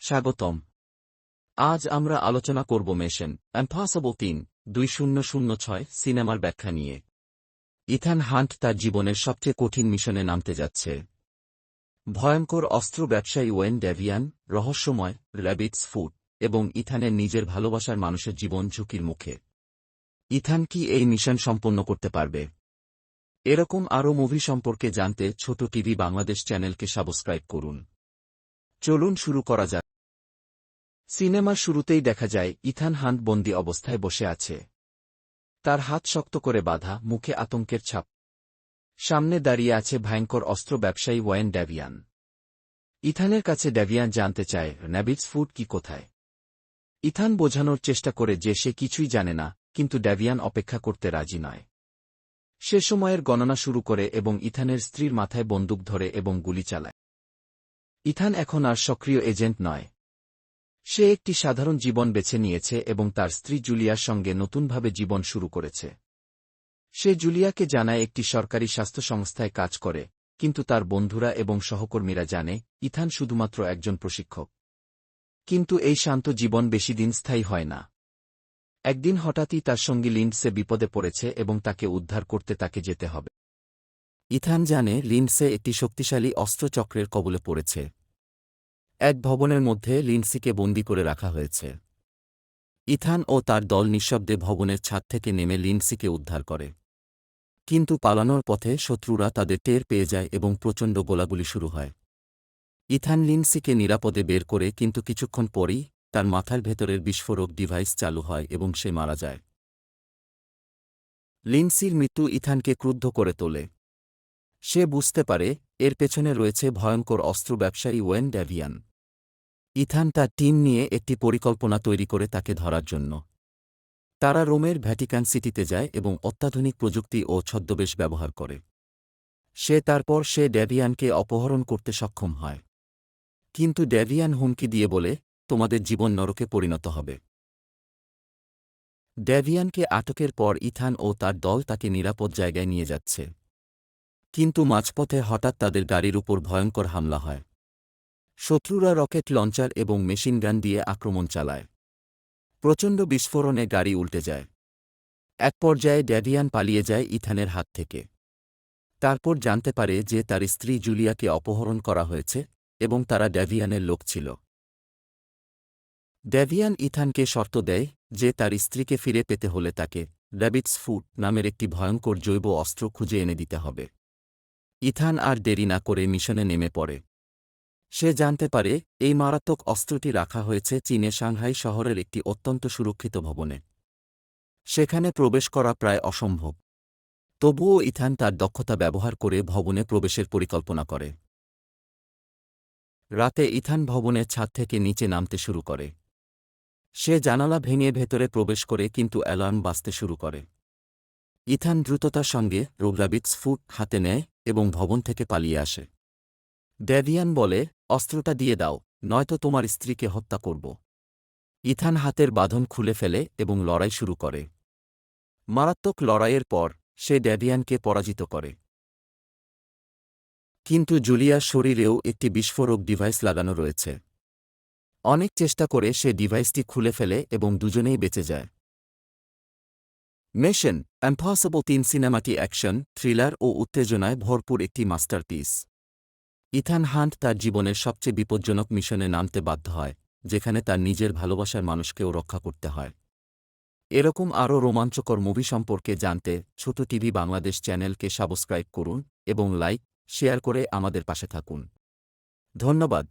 স্বাগতম। আজ আমরা আলোচনা করব মেশন অ্যাম্পাসেবল তিন, দুই শূন্য শূন্য ছয়, সিনেমার ব্যাখ্যা নিয়ে। ইথান হান্ট তার জীবনের সবচেয়ে কঠিন মিশনে নামতে যাচ্ছে। ভয়ঙ্কর অস্ত্র ব্যবসায়ী ওয়েন ড্যাভিয়ান রহস্যময়, র্যাবিটস ফুড এবং ইথানের নিজের ভালোবাসার মানুষের জীবন ঝুঁকির মুখে। ইথান কি এই মিশন সম্পন্ন করতে পারবে? এরকম আরও মুভি সম্পর্কে জানতে ছোট টিভি বাংলাদেশ চ্যানেলকে সাবস্ক্রাইব করুন। চলুন শুরু করা যাক। সিনেমার শুরুতেই দেখা যায়, ইথান হান্ট বন্দি অবস্থায় বসে আছে। তার হাত শক্ত করে বাঁধা, মুখে আতঙ্কের ছাপ। সামনে দাঁড়িয়ে আছে ভয়ঙ্কর অস্ত্র ব্যবসায়ী ওয়েন ড্যাভিয়ান। ইথানের কাছে ড্যাভিয়ান জানতে চায় ন্যাবিটস ফুড কি কোথায়? ইথান বোঝানোর চেষ্টা করে যে সে কিছুই জানে না, কিন্তু ড্যাভিয়ান অপেক্ষা করতে রাজি নয়। সে সময়ের গণনা শুরু করে এবং ইথানের স্ত্রীর মাথায় বন্দুক ধরে এবং গুলি চালায়। ইথান এখন আর সক্রিয় এজেন্ট নয়। সে একটি সাধারণ জীবন বেছে নিয়েছে এবং তার স্ত্রী জুলিয়ার সঙ্গে নতুনভাবে জীবন শুরু করেছে। সে জুলিয়াকে জানায় একটি সরকারি স্বাস্থ্য সংস্থায় কাজ করে, কিন্তু তার বন্ধুরা এবং সহকর্মীরা জানে, ইথান শুধুমাত্র একজন প্রশিক্ষক। কিন্তু এই শান্ত জীবন বেশি দিন স্থায়ী হয় না। একদিন হঠাৎই তার সঙ্গী লিন্ডসে বিপদে পড়েছে এবং তাকে উদ্ধার করতে তাকে যেতে হবে। ইথান জানে, লিন্ডসে একটি শক্তিশালী অস্ত্রচক্রের কবলে পড়েছে। এক ভবনের মধ্যে লিন্ডসিকে বন্দি করে রাখা হয়েছে। ইথান ও তার দল নিঃশব্দে ভবনের ছাদ থেকে নেমে লিন্ডসিকে উদ্ধার করে। কিন্তু পালানোর পথে শত্রুরা তাদের টের পেয়ে যায় এবং প্রচণ্ড গোলাগুলি শুরু হয়। ইথান লিন্ডসিকে নিরাপদে বের করে কিন্তু কিছুক্ষণ পরই তার মাথার ভেতরের বিস্ফোরক ডিভাইস চালু হয় এবং সে মারা যায়। লিন্সির মৃত্যু ইথানকে ক্রুদ্ধ করে তোলে। সে বুঝতে পারে এর পেছনে রয়েছে ভয়ঙ্কর অস্ত্র ব্যবসায়ী ওয়েন ড্যাভিয়ান ইথান তার টিম নিয়ে একটি পরিকল্পনা তৈরি করে তাকে ধরার জন্য। তারা রোমের ভ্যাটিকান সিটিতে যায় এবং অত্যাধুনিক প্রযুক্তি ও ছদ্মবেশ ব্যবহার করে। সে তারপর সে ড্যাভিয়ানকে অপহরণ করতে সক্ষম হয়। কিন্তু ড্যাভিয়ান হুমকি দিয়ে বলে, তোমাদের জীবন নরকে পরিণত হবে। ড্যাভিয়ানকে আটকের পর ইথান ও তার দল তাকে নিরাপদ জায়গায় নিয়ে যাচ্ছে। কিন্তু মাঝপথে হঠাৎ তাদের গাড়ির উপর ভয়ঙ্কর হামলা হয়। শত্রুরা রকেট লঞ্চার এবং মেশিনগান দিয়ে আক্রমণ চালায়। প্রচণ্ড বিস্ফোরণে গাড়ি উল্টে যায়। এক পর্যায়ে ড্যাভিয়ান পালিয়ে যায় ইথানের হাত থেকে। তারপর জানতে পারে যে তার স্ত্রী জুলিয়াকে অপহরণ করা হয়েছে এবং তারা ড্যাভিয়ানের লোক ছিল। ড্যাভিয়ান ইথানকে শর্ত দেয় যে তার স্ত্রীকে ফিরে পেতে হলে তাকে র্যাবিটস ফুড নামের একটি ভয়ঙ্কর জৈব অস্ত্র খুঁজে এনে দিতে হবে। ইথান আর দেরি না করে মিশনে নেমে পড়ে। সে জানতে পারে, এই মারাত্মক অস্ত্রটি রাখা হয়েছে চীনে সাংহাই শহরের একটি অত্যন্ত সুরক্ষিত ভবনে। সেখানে প্রবেশ করা প্রায় অসম্ভব। তবুও ইথান তার দক্ষতা ব্যবহার করে ভবনে প্রবেশের পরিকল্পনা করে। রাতে ইথান ভবনের ছাদ থেকে নিচে নামতে শুরু করে। সে জানালা ভেঙে ভেতরে প্রবেশ করে কিন্তু অ্যালার্ম বাজতে শুরু করে। ইথান দ্রুততার সঙ্গে রোগ্রাবিটস ফুট হাতে নেয় এবং ভবন থেকে পালিয়ে আসে। ড্যাভিয়ান বলে, অস্ত্রটা দিয়ে দাও, নয়তো তোমার স্ত্রীকে হত্যা করব। ইথান হাতের বাঁধন খুলে ফেলে এবং লড়াই শুরু করে। মারাত্মক লড়াইয়ের পর, সে ড্যাভিয়ানকে পরাজিত করে। কিন্তু জুলিয়ার শরীরেও একটি বিস্ফোরক ডিভাইস লাগানো রয়েছে। অনেক চেষ্টা করে সে ডিভাইসটি খুলে ফেলে এবং দুজনেই বেঁচে যায়। মেশন অ্যাম্পসেবল তিন সিনেমাটি অ্যাকশন, থ্রিলার ও উত্তেজনায় ভরপুর একটি মাস্টারপিস। ইথান হান্ট তার জীবনের সবচেয়ে বিপজ্জনক মিশনে নামতে বাধ্য হয়, যেখানে তার নিজের ভালোবাসার মানুষকেও রক্ষা করতে হয়। এরকম আরও রোমাঞ্চকর মুভি সম্পর্কে জানতে ছোট টিভি বাংলাদেশ চ্যানেলকে সাবস্ক্রাইব করুন এবং লাইক, শেয়ার করে আমাদের পাশে থাকুন। ধন্যবাদ।